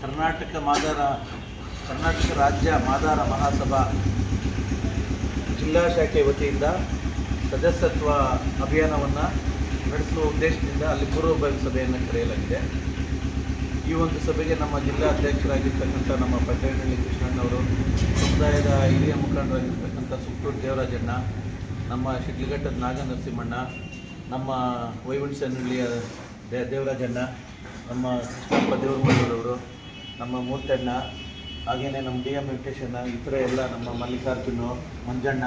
ಕರ್ನಾಟಕ ಮಾದಾರ, ಕರ್ನಾಟಕ ರಾಜ್ಯ ಮಾದಾರ ಮಹಾಸಭಾ ಜಿಲ್ಲಾ ಶಾಖೆ ವತಿಯಿಂದ ಸದಸ್ಯತ್ವ ಅಭಿಯಾನವನ್ನು ನಡೆಸುವ ಉದ್ದೇಶದಿಂದ ಅಲ್ಲಿ ಪೂರ್ವಭಾವಿ ಸಭೆಯನ್ನು ಕರೆಯಲಾಗಿದೆ. ಈ ಒಂದು ಸಭೆಗೆ ನಮ್ಮ ಜಿಲ್ಲಾ ಅಧ್ಯಕ್ಷರಾಗಿರ್ತಕ್ಕಂಥ ನಮ್ಮ ಪಟ್ಟಣಹಳ್ಳಿ ಕೃಷ್ಣಣ್ಣವರು ಸಮುದಾಯದ ಹಿರಿಯ ಮುಖಂಡರಾಗಿರ್ತಕ್ಕಂಥ ಸುತ್ತೂರು ದೇವರಾಜಣ್ಣ, ನಮ್ಮ ಶಿಡ್ಲಘಟ್ಟದ ನಾಗನರಸಿಂಹಣ್ಣ, ನಮ್ಮ ವೈವಂಶನಹಳ್ಳಿಯ ದೇ, ದೇವರಾಜಣ್ಣ, ನಮ್ಮ ಕೃಷ್ಣಪ್ಪ ದೇವರಮಳ್ಳೂರವರು ನಮ್ಮ ಮೂರ್ತಣ್ಣ ಹಾಗೆಯೇ ನಮ್ಮ ಡಿ ಎಂ ವೆಂಕಟೇಶಣ್ಣ, ಇತರ ಎಲ್ಲ ನಮ್ಮ ಮಲ್ಲಿಕಾರ್ಜುನು, ಮಂಜಣ್ಣ,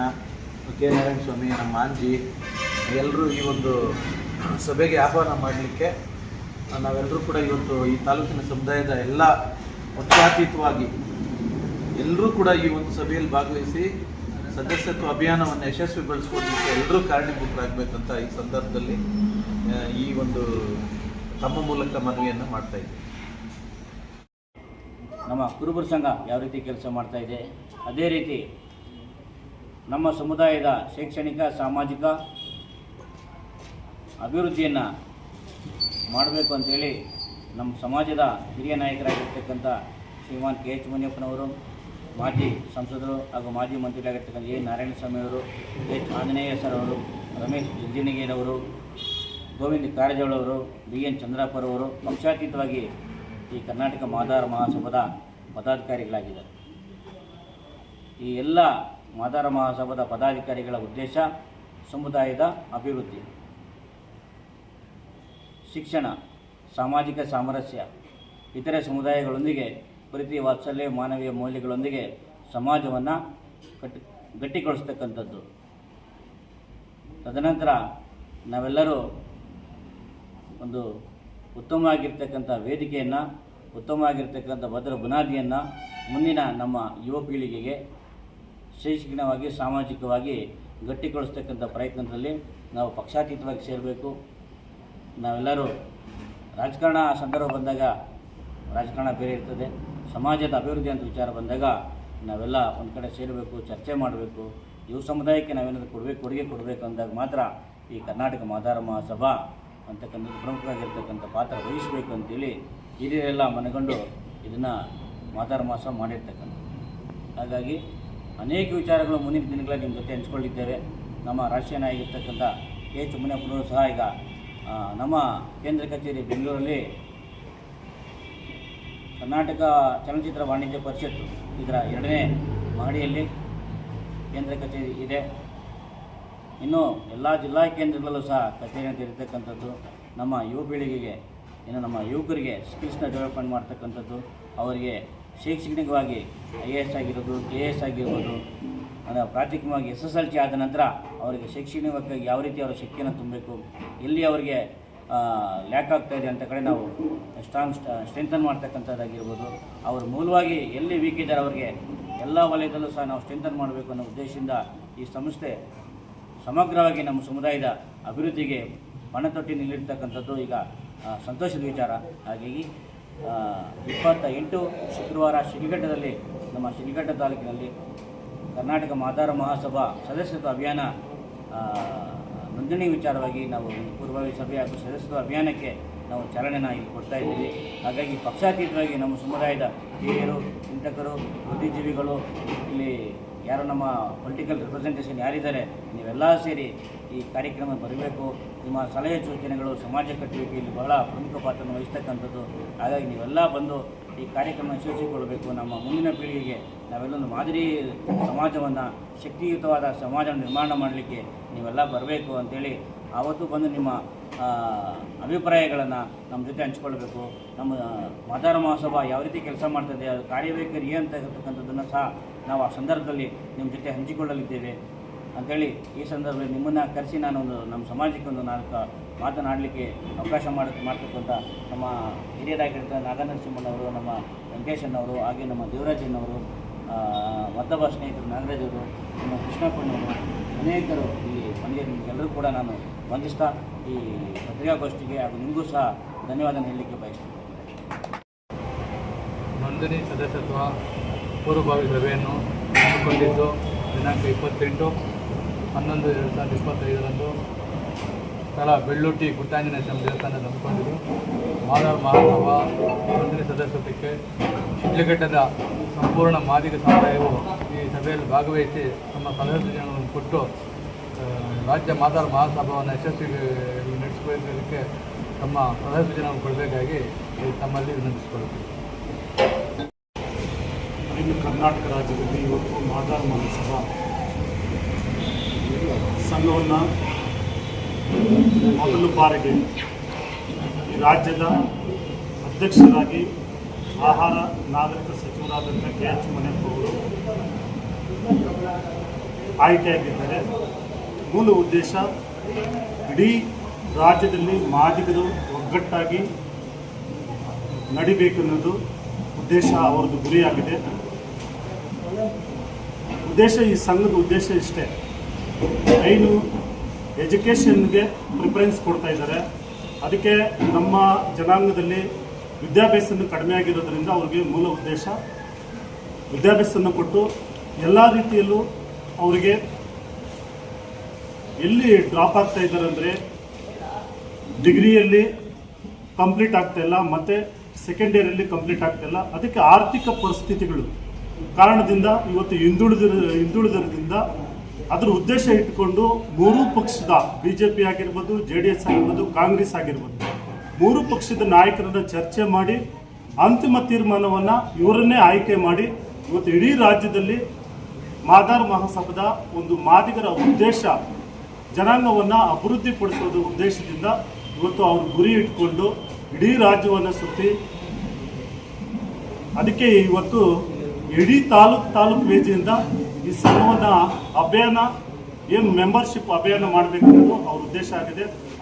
ಕೆ. ನಾರಾಯಣ ಸ್ವಾಮಿ ನಮ್ಮ ಆಂಜಿ, ಎಲ್ಲರೂ ಈ ಒಂದು ಸಭೆಗೆ ಆಹ್ವಾನ ಮಾಡಲಿಕ್ಕೆ ನಾವೆಲ್ಲರೂ ಕೂಡ ಇವತ್ತು ಈ ತಾಲೂಕಿನ ಸಮುದಾಯದ ಎಲ್ಲ ಪಕ್ಷಾತೀತವಾಗಿ ಎಲ್ಲರೂ ಕೂಡ ಈ ಒಂದು ಸಭೆಯಲ್ಲಿ ಭಾಗವಹಿಸಿ ಸದಸ್ಯತ್ವ ಅಭಿಯಾನವನ್ನು ಯಶಸ್ವಿಗೊಳಿಸ್ಕೊಳ್ಳಲಿಕ್ಕೆ ಎಲ್ಲರೂ ಕಾರಣೀಭೂತರಾಗಬೇಕಂತ ಈ ಸಂದರ್ಭದಲ್ಲಿ ಈ ಒಂದು ತಮ್ಮ ಮೂಲಕ ಮನವಿಯನ್ನು ಮಾಡ್ತಾ ಇದ್ದೀವಿ. ನಮ್ಮ ಕುರುಬರ ಸಂಘ ಯಾವ ರೀತಿ ಕೆಲಸ ಮಾಡ್ತಾ ಇದೆ, ಅದೇ ರೀತಿ ನಮ್ಮ ಸಮುದಾಯದ ಶೈಕ್ಷಣಿಕ, ಸಾಮಾಜಿಕ ಅಭಿವೃದ್ಧಿಯನ್ನು ಮಾಡಬೇಕು ಅಂಥೇಳಿ ನಮ್ಮ ಸಮಾಜದ ಹಿರಿಯ ನಾಯಕರಾಗಿರ್ತಕ್ಕಂಥ ಶ್ರೀಮಾನ್ ಕೆ ಎಚ್ ಮುನಿಯಪ್ಪನವರು, ಮಾಜಿ ಸಂಸದರು ಹಾಗೂ ಮಾಜಿ ಮಂತ್ರಿಗಳಾಗಿರ್ತಕ್ಕಂಥ ಎ ನಾರಾಯಣಸ್ವಾಮಿ ಅವರು ಎಚ್ ಆಂಜನೇಯ ಸರ್ ಅವರು, ರಮೇಶ್ ಜಿಂಜಿನಗೇರವರು ಗೋವಿಂದ ಕಾರಜೋಳವರು ಬಿ ಎನ್ ಚಂದ್ರಪ್ಪರವರು ಪಕ್ಷಾತೀತವಾಗಿ ಈ ಕರ್ನಾಟಕ ಮಾದಾರ ಮಹಾಸಭಾದ ಪದಾಧಿಕಾರಿಗಳಾಗಿದ್ದಾರೆ. ಈ ಎಲ್ಲ ಮಾದಾರ ಮಹಾಸಭಾದ ಪದಾಧಿಕಾರಿಗಳ ಉದ್ದೇಶ ಸಮುದಾಯದ ಅಭಿವೃದ್ಧಿ, ಶಿಕ್ಷಣ, ಸಾಮಾಜಿಕ ಸಾಮರಸ್ಯ, ಇತರೆ ಸಮುದಾಯಗಳೊಂದಿಗೆ ಪ್ರೀತಿ ವಾತ್ಸಲ್ಯ ಮಾನವೀಯ ಮೌಲ್ಯಗಳೊಂದಿಗೆ ಸಮಾಜವನ್ನು ಕಟ್ಟಿ ಗಟ್ಟಿಗೊಳಿಸ್ತಕ್ಕಂಥದ್ದು. ತದನಂತರ ನಾವೆಲ್ಲರೂ ಒಂದು ಉತ್ತಮವಾಗಿರ್ತಕ್ಕಂಥ ವೇದಿಕೆಯನ್ನು ಉತ್ತಮವಾಗಿರ್ತಕ್ಕಂಥ ಭದ್ರ ಬುನಾದಿಯನ್ನು ಮುಂದಿನ ನಮ್ಮ ಯುವ ಪೀಳಿಗೆಗೆ ಶೈಕ್ಷಣಿಕವಾಗಿ ಸಾಮಾಜಿಕವಾಗಿ ಗಟ್ಟಿಗೊಳಿಸ್ತಕ್ಕಂಥ ಪ್ರಯತ್ನದಲ್ಲಿ ನಾವು ಪಕ್ಷಾತೀತವಾಗಿ ಸೇರಬೇಕು. ನಾವೆಲ್ಲರೂ ರಾಜಕಾರಣ ಸಂದರ್ಭ ಬಂದಾಗ ರಾಜಕಾರಣ ಬೇರೆ ಇರ್ತದೆ. ಸಮಾಜದ ಅಭಿವೃದ್ಧಿ ಅಂತ ವಿಚಾರ ಬಂದಾಗ ನಾವೆಲ್ಲ ಒಂದು ಕಡೆ ಸೇರಬೇಕು, ಚರ್ಚೆ ಮಾಡಬೇಕು. ಯುವ ಸಮುದಾಯಕ್ಕೆ ನಾವೇನಾದರೂ ಕೊಡಬೇಕು, ಕೊಡುಗೆ ಕೊಡಬೇಕು ಅಂದಾಗ ಮಾತ್ರ ಈ ಕರ್ನಾಟಕ ಮಾದಾರ ಮಹಾಸಭಾ ಅಂತಕ್ಕಂಥದ್ದು ಪ್ರಮುಖವಾಗಿರ್ತಕ್ಕಂಥ ಪಾತ್ರ ವಹಿಸಬೇಕು ಅಂತೇಳಿ ಹಿರಿಯರೆಲ್ಲ ಮನಗಂಡು ಇದನ್ನು ಮಾತಾರ ಮಾಸ ಮಾಡಿರ್ತಕ್ಕಂಥ. ಹಾಗಾಗಿ ಅನೇಕ ವಿಚಾರಗಳು ಮುಂದಿನ ದಿನಗಳಲ್ಲಿ ನಿಮ್ಮ ಜೊತೆ ಹಂಚ್ಕೊಂಡಿದ್ದೇವೆ. ನಮ್ಮ ರಾಷ್ಟ್ರೀಯ ನಾಯಕಿರ್ತಕ್ಕಂಥ ಕೆ ಎಚ್ ಸಹ ಈಗ ನಮ್ಮ ಕೇಂದ್ರ ಕಚೇರಿ ಬೆಂಗಳೂರಲ್ಲಿ ಕರ್ನಾಟಕ ಚಲನಚಿತ್ರ ವಾಣಿಜ್ಯ ಪರಿಷತ್ತು ಇದರ ಎರಡನೇ ಮಹಡಿಯಲ್ಲಿ ಕೇಂದ್ರ ಕಚೇರಿ ಇದೆ. ಇನ್ನು ಎಲ್ಲ ಜಿಲ್ಲಾ ಕೇಂದ್ರಗಳಲ್ಲೂ ಸಹ ಕಚೇರಿ ಅಂತ ಇರತಕ್ಕಂಥದ್ದು ನಮ್ಮ ಯುವ ಪೀಳಿಗೆಗೆ ಇನ್ನು ನಮ್ಮ ಯುವಕರಿಗೆ ಸ್ಕಿಲ್ಸ್ನ ಡೆವಲಪ್ಮೆಂಟ್ ಮಾಡ್ತಕ್ಕಂಥದ್ದು, ಅವರಿಗೆ ಶೈಕ್ಷಣಿಕವಾಗಿ ಐ ಎ ಎಸ್ ಆಗಿರೋದು ಕೆ ಎ ಎಸ್ ಆಗಿರ್ಬೋದು, ಅಂದರೆ ಪ್ರಾಥಮಿಕವಾಗಿ ಎಸ್ ಎಸ್ ಎಲ್ ಸಿ ಆದ ನಂತರ ಅವರಿಗೆ ಶೈಕ್ಷಣಿಕವಾಗಿ ಯಾವ ರೀತಿ ಅವರ ಶಕ್ತಿಯನ್ನು ತುಂಬಬೇಕು, ಎಲ್ಲಿ ಅವರಿಗೆ ಲ್ಯಾಕ್ ಆಗ್ತಾ ಇದೆ ಅಂತ ಕಡೆ ನಾವು ಸ್ಟ್ರಾಂಗ್ ಸ್ಟ್ರೆಂಥನ್ ಮಾಡ್ತಕ್ಕಂಥದ್ದಾಗಿರ್ಬೋದು. ಅವರು ಮೂಲವಾಗಿ ಎಲ್ಲಿ ವೀಕ್ ಇದ್ದಾರೆ ಅವರಿಗೆ ಎಲ್ಲ ವಲಯದಲ್ಲೂ ಸಹ ನಾವು ಸ್ಟ್ರೆಂಥನ್ ಮಾಡಬೇಕು ಅನ್ನೋ ಉದ್ದೇಶದಿಂದ ಈ ಸಂಸ್ಥೆ ಸಮಗ್ರವಾಗಿ ನಮ್ಮ ಸಮುದಾಯದ ಅಭಿವೃದ್ಧಿಗೆ ಪಣತೊಟ್ಟಿ ನಿಲ್ಲಿರ್ತಕ್ಕಂಥದ್ದು. ಈಗ ಸಂತೋಷದ ವಿಚಾರ. ಹಾಗಾಗಿ ಇಪ್ಪತ್ತ ಎಂಟು ಶುಕ್ರವಾರ ಶ್ರೀಘಟ್ಟದಲ್ಲಿ ನಮ್ಮ ಶ್ರೀಘಟ್ಟ ತಾಲೂಕಿನಲ್ಲಿ ಕರ್ನಾಟಕ ಮಾದಾರ ಮಹಾಸಭಾ ಸದಸ್ಯತ್ವ ಅಭಿಯಾನ ನೋಂದಣಿ ವಿಚಾರವಾಗಿ ನಾವು ಪೂರ್ವಭಾವಿ ಸಭೆ ಹಾಗೂ ಸದಸ್ಯತ್ವ ಅಭಿಯಾನಕ್ಕೆ ನಾವು ಚಾಲನೆನ ಇಲ್ಲಿ ಕೊಡ್ತಾ ಇದ್ದೀವಿ. ಹಾಗಾಗಿ ಪಕ್ಷಾತೀತವಾಗಿ ನಮ್ಮ ಸಮುದಾಯದ ಹಿರಿಯರು ಚಿಂತಕರು, ಬುದ್ಧಿಜೀವಿಗಳು, ಇಲ್ಲಿ ಯಾರು ನಮ್ಮ ಪೊಲಿಟಿಕಲ್ ರಿಪ್ರೆಸೆಂಟೇಷನ್ ಯಾರಿದ್ದಾರೆ, ನೀವೆಲ್ಲ ಸೇರಿ ಈ ಕಾರ್ಯಕ್ರಮ ಬರಬೇಕು. ನಿಮ್ಮ ಸಲಹೆ ಸೂಚನೆಗಳು ಸಮಾಜ ಕಟ್ಟುವಿಕೆಯಲ್ಲಿ ಬಹಳ ಪ್ರಮುಖ ಪಾತ್ರವನ್ನು ವಹಿಸ್ತಕ್ಕಂಥದ್ದು. ಹಾಗಾಗಿ ನೀವೆಲ್ಲ ಬಂದು ಈ ಕಾರ್ಯಕ್ರಮ ಯಶಸ್ವಿಗೊಳ್ಳಬೇಕು. ನಮ್ಮ ಮುಂದಿನ ಪೀಳಿಗೆಗೆ ನಾವೆಲ್ಲೊಂದು ಮಾದರಿ ಸಮಾಜವನ್ನು, ಶಕ್ತಿಯುತವಾದ ಸಮಾಜವನ್ನು ನಿರ್ಮಾಣ ಮಾಡಲಿಕ್ಕೆ ನೀವೆಲ್ಲ ಬರಬೇಕು ಅಂತೇಳಿ, ಆವತ್ತು ಬಂದು ನಿಮ್ಮ ಅಭಿಪ್ರಾಯಗಳನ್ನು ನಮ್ಮ ಜೊತೆ ಹಂಚ್ಕೊಳ್ಬೇಕು. ನಮ್ಮ ಮಾದಾರ ಮಹಾಸಭಾ ಯಾವ ರೀತಿ ಕೆಲಸ ಮಾಡ್ತದೆ, ಅದು ಕಾರ್ಯವೈಖರಿ ಅಂತ ಇರತಕ್ಕಂಥದ್ದನ್ನು ಸಹ ನಾವು ಆ ಸಂದರ್ಭದಲ್ಲಿ ನಿಮ್ಮ ಜೊತೆ ಹಂಚಿಕೊಳ್ಳಲಿದ್ದೇವೆ. ಅಂಥೇಳಿ ಈ ಸಂದರ್ಭದಲ್ಲಿ ನಿಮ್ಮನ್ನು ಕರೆಸಿ ನಾನೊಂದು ನಮ್ಮ ಸಮಾಜಕ್ಕೆ ಒಂದು ನಾಲ್ಕು ಮಾತನಾಡಲಿಕ್ಕೆ ಅವಕಾಶ ಮಾಡ, ಮಾಡ್ತಕ್ಕಂಥ ನಮ್ಮ ಹಿರಿಯರಾಗಿರ್ತ ನಾಗನರಸಿಂಹನವರು ನಮ್ಮ ವೆಂಕಟೇಶನವರು ಹಾಗೆ ನಮ್ಮ ದೇವರಾಜನವರು ಮತ್ತೊಬ್ಬ ಸ್ನೇಹಿತರು ನಾಗರಾಜವರು ನಮ್ಮ ಕೃಷ್ಣಪ್ಪನವರು ಅನೇಕರು ಇಲ್ಲಿ ಬಂದಿರೋ ನಿಮಗೆಲ್ಲರೂ ಕೂಡ ನಾನು ವಂದಿಸ್ತಾ ಈ ಪತ್ರಿಕಾಗೋಷ್ಠಿಗೆ ಹಾಗೂ ನಿಮಗೂ ಸಹ ಧನ್ಯವಾದ ಹೇಳಲಿಕ್ಕೆ ಬಯಸ್ತೀನಿ. ನೋಂದಣಿ ಸದಸ್ಯತ್ವ ಪೂರ್ವಭಾವಿ ಸಭೆಯನ್ನು ಹಮ್ಮಿಕೊಂಡಿದ್ದು ದಿನಾಂಕ ಇಪ್ಪತ್ತೆಂಟು ಹನ್ನೊಂದು ಎರಡು ಸಾವಿರದ ಇಪ್ಪತ್ತೈದರಂದು ಸ್ಥಳ ಬೆಳ್ಳುಟ್ಟಿ ಗುಟ್ಟಾಂಜನೇಯ ಸ್ವಾಮಿ ದೇವಸ್ಥಾನದಲ್ಲಿ ಹಮ್ಮಿಕೊಂಡಿದ್ದು. ಮಾಧವ ಮಹಾಸಭ ನೋಂದಣಿ ಸದಸ್ಯತ್ವಕ್ಕೆ ಶಿಡ್ಲಘಟ್ಟದ ಸಂಪೂರ್ಣ ಮಾದಿಗ ಸಮುದಾಯವು ಈ ಸಭೆಯಲ್ಲಿ ಭಾಗವಹಿಸಿ ತಮ್ಮ ಸಲಹೆ ಕೊಟ್ಟು ರಾಜ್ಯ ಮಾದರ ಮಹಾಸಭಾವನ್ನು ಯಶಸ್ವಿ ನಡೆಸಿಕೊಳ್ಳಲಿಕ್ಕೆ ತಮ್ಮ ಸಲಹೆ ಸೂಚನೆಯನ್ನು ಕೊಡಬೇಕಾಗಿ ತಮ್ಮಲ್ಲಿ ವಿನಂತಿಸಿಕೊಳ್ಳುತ್ತೇವೆ ಇನ್ನು ಕರ್ನಾಟಕ ರಾಜ್ಯದಲ್ಲಿ ಇವತ್ತು ಮಾದಾರ ಮಹಾಸಭಾ ಸಂಘವನ್ನು ಮೊದಲ ಬಾರಿಗೆ ಈ ರಾಜ್ಯದ ಅಧ್ಯಕ್ಷರಾಗಿ ಆಹಾರ ನಾಗರಿಕ ಸಚಿವರಾದಂಥ ಕೆ ಎಚ್ ಮನೆಯಪ್ಪ ಅವರು ಆಯ್ಕೆಯಾಗಿದ್ದಾರೆ. ಮೂಲ ಉದ್ದೇಶ ಇಡೀ ರಾಜ್ಯದಲ್ಲಿ ಮಾದಿಗರು ಒಗ್ಗಟ್ಟಾಗಿ ನಡಿಬೇಕನ್ನೋದು ಉದ್ದೇಶ ಅವರದ್ದು ಗುರಿಯಾಗಿದೆ. ಉದ್ದೇಶ ಈ ಸಂಘದ ಉದ್ದೇಶ ಇಷ್ಟೇ. ಐನು ಎಜುಕೇಷನ್ಗೆ ಪ್ರಿಫರೆನ್ಸ್ ಕೊಡ್ತಾ ಇದ್ದಾರೆ. ಅದಕ್ಕೆ ನಮ್ಮ ಜನಾಂಗದಲ್ಲಿ ವಿದ್ಯಾಭ್ಯಾಸನ ಕಡಿಮೆ ಆಗಿರೋದ್ರಿಂದ ಅವ್ರಿಗೆ ಮೂಲ ಉದ್ದೇಶ ವಿದ್ಯಾಭ್ಯಾಸವನ್ನು ಕೊಟ್ಟು ಎಲ್ಲ ರೀತಿಯಲ್ಲೂ ಅವರಿಗೆ ಎಲ್ಲಿ ಡ್ರಾಪ್ ಆಗ್ತಾ ಇದ್ದಾರೆ ಅಂದರೆ ಡಿಗ್ರಿಯಲ್ಲಿ ಕಂಪ್ಲೀಟ್ ಆಗ್ತಾ ಇಲ್ಲ, ಮತ್ತು ಸೆಕೆಂಡ್ ಇಯರಲ್ಲಿ ಕಂಪ್ಲೀಟ್ ಆಗ್ತಾ ಇಲ್ಲ. ಅದಕ್ಕೆ ಆರ್ಥಿಕ ಪರಿಸ್ಥಿತಿಗಳು ಕಾರಣದಿಂದ ಇವತ್ತು ಹಿಂದುಳಿದ ಹಿಂದುಳಿದಿರೋದ್ರಿಂದ ಅದರ ಉದ್ದೇಶ ಇಟ್ಟುಕೊಂಡು ಮೂರೂ ಪಕ್ಷದ ಬಿ ಜೆ ಪಿ ಆಗಿರ್ಬೋದು ಜೆ ಡಿ ಎಸ್ ಆಗಿರ್ಬೋದು, ಕಾಂಗ್ರೆಸ್ ಆಗಿರ್ಬೋದು, ಮೂರು ಪಕ್ಷದ ನಾಯಕರನ್ನು ಚರ್ಚೆ ಮಾಡಿ ಅಂತಿಮ ತೀರ್ಮಾನವನ್ನು ಇವರನ್ನೇ ಆಯ್ಕೆ ಮಾಡಿ ಇವತ್ತು ಇಡೀ ರಾಜ್ಯದಲ್ಲಿ ಮಾದಾರ್ ಮಹಾಸಭದ ಒಂದು ಮಾದಿಗರ ಉದ್ದೇಶ ಜನಾಂಗವನ್ನು ಅಭಿವೃದ್ಧಿಪಡಿಸೋದು ಉದ್ದೇಶದಿಂದ ಇವತ್ತು ಅವರು ಗುರಿ ಇಟ್ಕೊಂಡು ಇಡೀ ರಾಜ್ಯವನ್ನು ಸುತ್ತಿ ಅದಕ್ಕೆ ಇವತ್ತು ಇಡೀ ತಾಲೂಕು ತಾಲೂಕು ವೇದಿಯಿಂದ ಈ ಸಂಘವನ್ನು ಅಭಿಯಾನ, ಏನು ಮೆಂಬರ್ಶಿಪ್ ಅಭಿಯಾನ ಮಾಡಬೇಕನ್ನೋದು ಅವ್ರ ಉದ್ದೇಶ ಆಗಿದೆ.